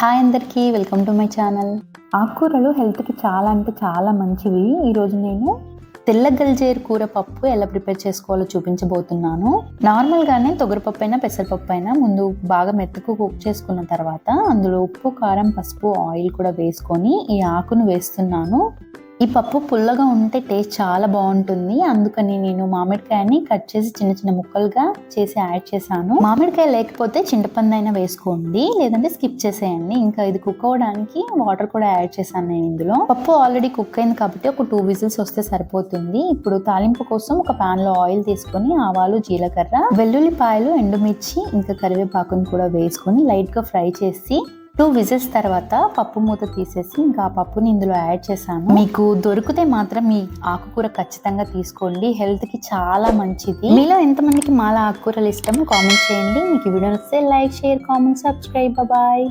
Hi అందరికీ welcome to my channel. ఆకుకూరలు హెల్త్కి చాలా అంటే చాలా మంచివి. ఈరోజు నేను తెల్ల గల్జేరు కూర పప్పు ఎలా ప్రిపేర్ చేసుకోవాలో చూపించబోతున్నాను. నార్మల్గానే తొగరపప్పు అయినా పెసరపప్పు అయినా ముందు బాగా మెత్తకు కుక్ చేసుకున్న తర్వాత అందులో ఉప్పు కారం పసుపు ఆయిల్ కూడా వేసుకొని ఈ ఆకును వేస్తున్నాను. ఈ పప్పు పుల్లగా ఉంటే టేస్ట్ చాలా బాగుంటుంది. అందుకని నేను మామిడికాయని కట్ చేసి చిన్న చిన్న ముక్కలుగా చేసి యాడ్ చేశాను. మామిడికాయ లేకపోతే చింతపండు అయినా వేసుకోండి. లేదంటే స్కిప్ చేసేయండి. ఇంకా ఇది కుక్ అవ్వడానికి వాటర్ కూడా యాడ్ చేశాను నేను ఇందులో. పప్పు ఆల్రెడీ కుక్ అయింది కాబట్టి ఒక టూ విజిల్స్ వస్తే సరిపోతుంది. ఇప్పుడు తాలింపు కోసం ఒక పాన్లో ఆయిల్ తీసుకొని ఆవాలు జీలకర్ర వెల్లుల్లిపాయలు ఎండుమిర్చి ఇంకా కరివేపాకుని కూడా వేసుకొని లైట్గా ఫ్రై చేసి టూ విజిల్స్ తర్వాత పప్పు మూత తీసేసి ఇంకా ఆ పప్పుని ఇందులో యాడ్ చేశాను. మీకు దొరికితే మాత్రం మీ ఆకుకూర ఖచ్చితంగా తీసుకోండి. హెల్త్కి చాలా మంచిది. మీలో ఎంతమందికి మాల ఆకుకూరలు ఇష్టమో కామెంట్ చేయండి. మీకు వీడియో వస్తే like share comment subscribe. Bye.